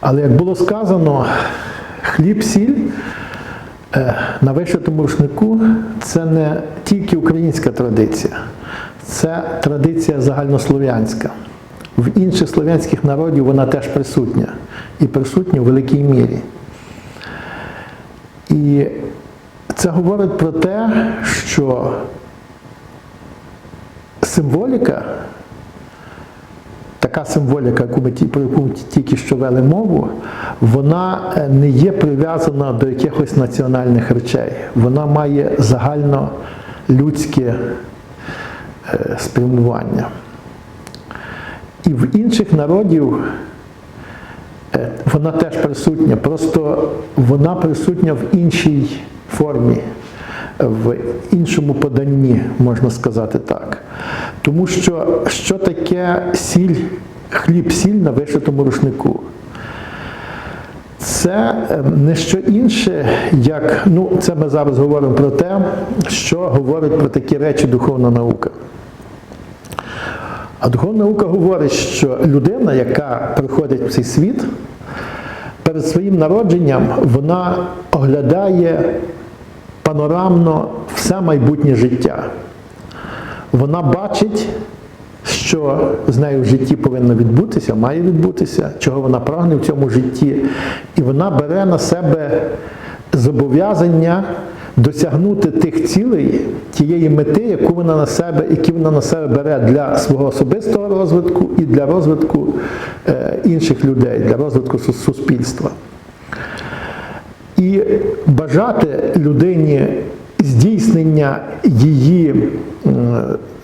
Але як було сказано, хліб, сіль е, на вишитому рушнику це не тільки українська традиція, це традиція загальнослов'янська. В інших слов'янських народів вона теж присутня і присутня в великій мірі. І це говорить про те, що символіка, така символіка, яку ми про яку ми тільки що вели мову, вона е, не є прив'язана до якихось національних речей. Вона має загальнолюдське е, спрямування. І в інших народів е, вона теж присутня, просто вона присутня в іншій формі, в іншому поданні, можна сказати так. Тому що що таке сіль, хліб-сіль на вишитому рушнику? Це е, не що інше, як ну, це ми зараз говоримо про те, що говорить про такі речі духовна наука. А духовна наука говорить, що людина, яка приходить в цей світ, перед своїм народженням вона оглядає панорамно все майбутнє життя. Вона бачить, що з нею в житті повинно відбутися, має відбутися, чого вона прагне в цьому житті. І вона бере на себе зобов'язання досягнути тих цілей, тієї мети, яку вона на себе, які вона на себе бере для свого особистого розвитку і для розвитку е, інших людей, для розвитку суспільства. І бажати людині здійснення її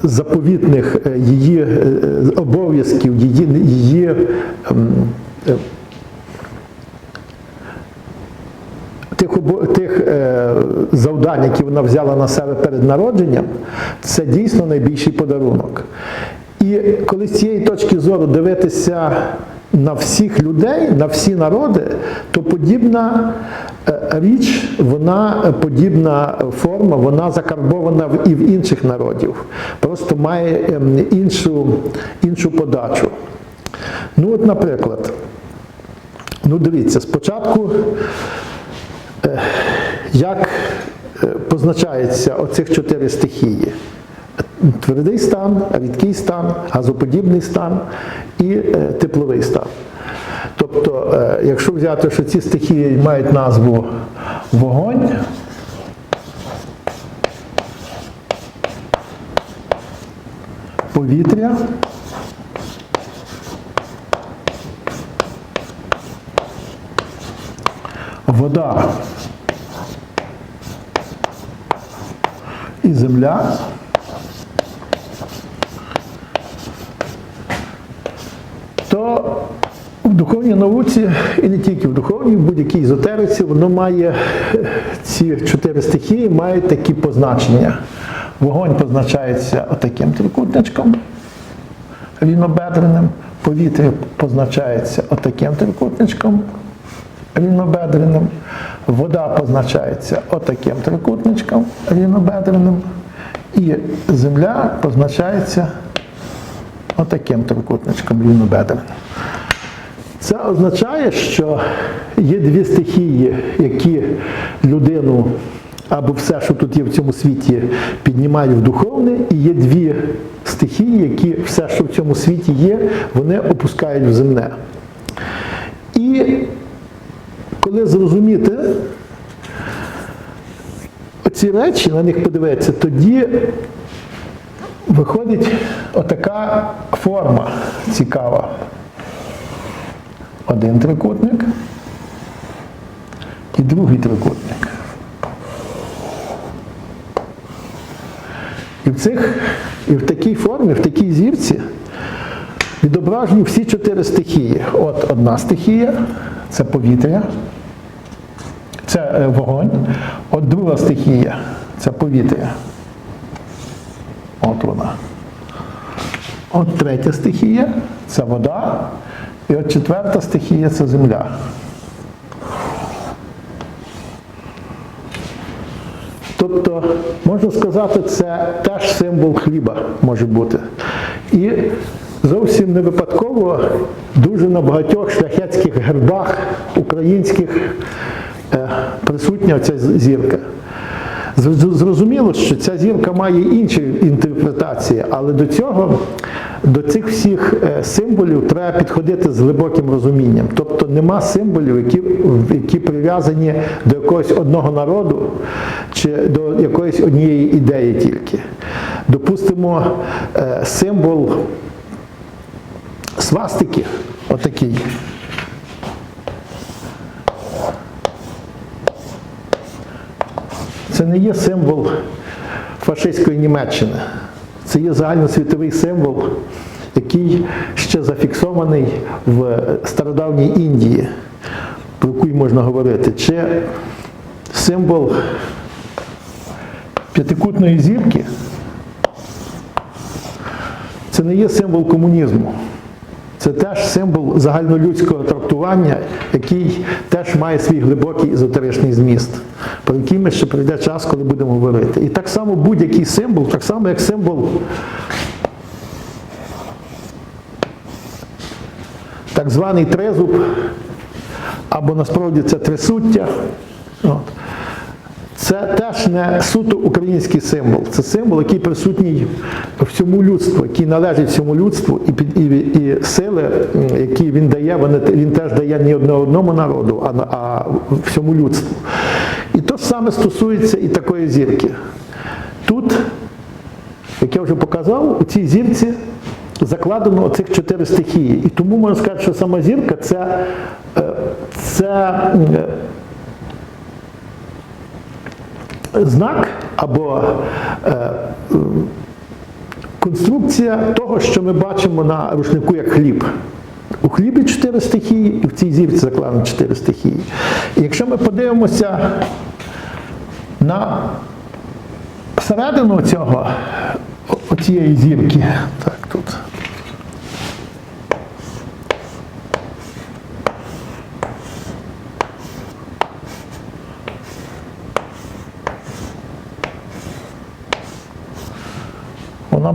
заповітних е, її е, обов'язків, її, її е, тих, тих завдань, які вона взяла на себе перед народженням, це дійсно найбільший подарунок. І коли з цієї точки зору дивитися на всіх людей, на всі народи, то подібна е, річ, вона е, подібна форма, вона закарбована і в інших народів, просто має ем, іншу, іншу подачу. Ну, от, наприклад, ну дивіться, спочатку як е, позначаються оцих чотири стихії? Твердий стан, рідкий стан, газоподібний стан і е, тепловий стан. Тобто, е, якщо взяти, що ці стихії мають назву вогонь, повітря, вода і земля. То в духовній науці, і не тільки в духовній, в будь-якій езотериці, воно має ці чотири стихії мають такі позначення. Вогонь позначається отаким трикутничком рівнобедреним, повітря позначається отаким трикутничком рівнобедреним, вода позначається отаким трикутничком рівнобедреним, і земля позначається отаким трикутничком рівнобедреним. Це означає, що є дві стихії, які людину або все, що тут є в цьому світі, піднімають в духовне, і є дві стихії, які все, що в цьому світі є, вони опускають в земне. І коли зрозуміти ці речі, на них подивитися, тоді виходить отака форма цікава. Один трикутник і другий трикутник. І в цих, і в такій формі, в такій зірці відображені всі чотири стихії. От одна стихія це повітря, це е, вогонь. От друга стихія це повітря. От вона. От третя стихія це вода. І от четверта стихія це земля. Тобто, можна сказати, це теж символ хліба може бути. І Зовсім не випадково дуже на багатьох шляхетських гербах українських е, присутня ця зірка. Зр- Зрозуміло, що ця зірка має інші інтерпретації, але до цього, до цих всіх е, символів треба підходити з глибоким розумінням. Тобто нема символів, які, які прив'язані до якогось одного народу чи до якоїсь однієї ідеї тільки. Допустимо, е, символ свастики, отакий. Це не є символ фашистської Німеччини. Це є загальносвітовий символ, який ще зафіксований в стародавній Індії, про яку можна говорити. Чи символ п'ятикутної зірки це не є символ комунізму. Це теж символ загальнолюдського трактування, який теж має свій глибокий езотеричний зміст, про який ми ще прийде час, коли будемо говорити. І так само будь-який символ, так само як символ так званий тризуб, або насправді це трисуття. От. Це теж не суто український символ. Це символ, який присутній всьому людству, який належить всьому людству, і, під- і, і сили, які він дає, вони, він теж дає не одному народу, а, а всьому людству. І то ж саме стосується і такої зірки. Тут, як я вже показав, у цій зірці закладено оцих чотири стихії. І тому можна сказати, що сама зірка це, е, це знак або е, конструкція того, що ми бачимо на рушнику як хліб. У хлібі чотири стихії, і в цій зірці закладено чотири стихії. І якщо ми подивимося на середину цього, о- цієї зірки, так тут.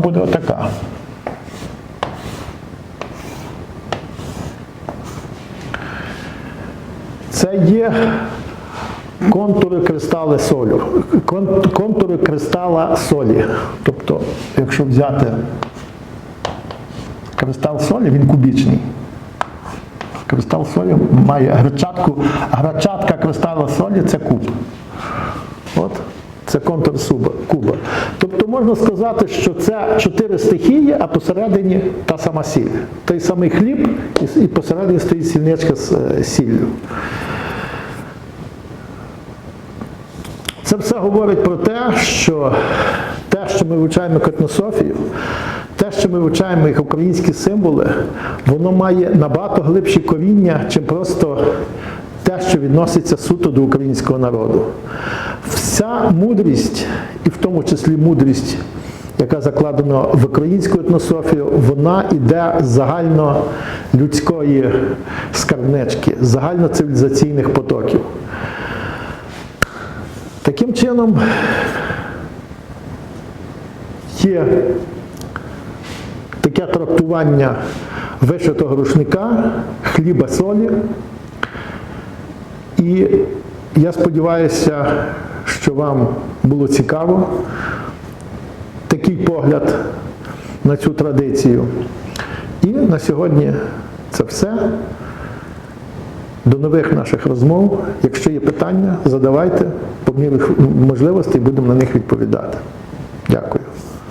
Буде отака. Це є контури кристали солю. Контури кристала солі. Тобто, якщо взяти кристал солі, він кубічний. Кристал солі має грачатку, грачатка кристала солі це куб. От. Це контур суба, куба. Можна сказати, що це чотири стихії, а посередині та сама сіль. Той самий хліб, і, посередині стоїть сільничка з е, сіллю. Це все говорить про те, що те, що ми вивчаємо як етнософію, те, що ми вивчаємо як українські символи, воно має набагато глибші коріння, чим просто те, що відноситься суто до українського народу. Вся мудрість, і в тому числі мудрість, яка закладена в українську етнософію, вона йде з загальнолюдської скарбнички, загальноцивілізаційних потоків. Таким чином є таке трактування вишитого рушника, хліба солі. І я сподіваюся, що вам було цікаво такий погляд на цю традицію. І на сьогодні це все. До нових наших розмов. Якщо є питання, задавайте по мірі можливостей, будемо на них відповідати. Дякую.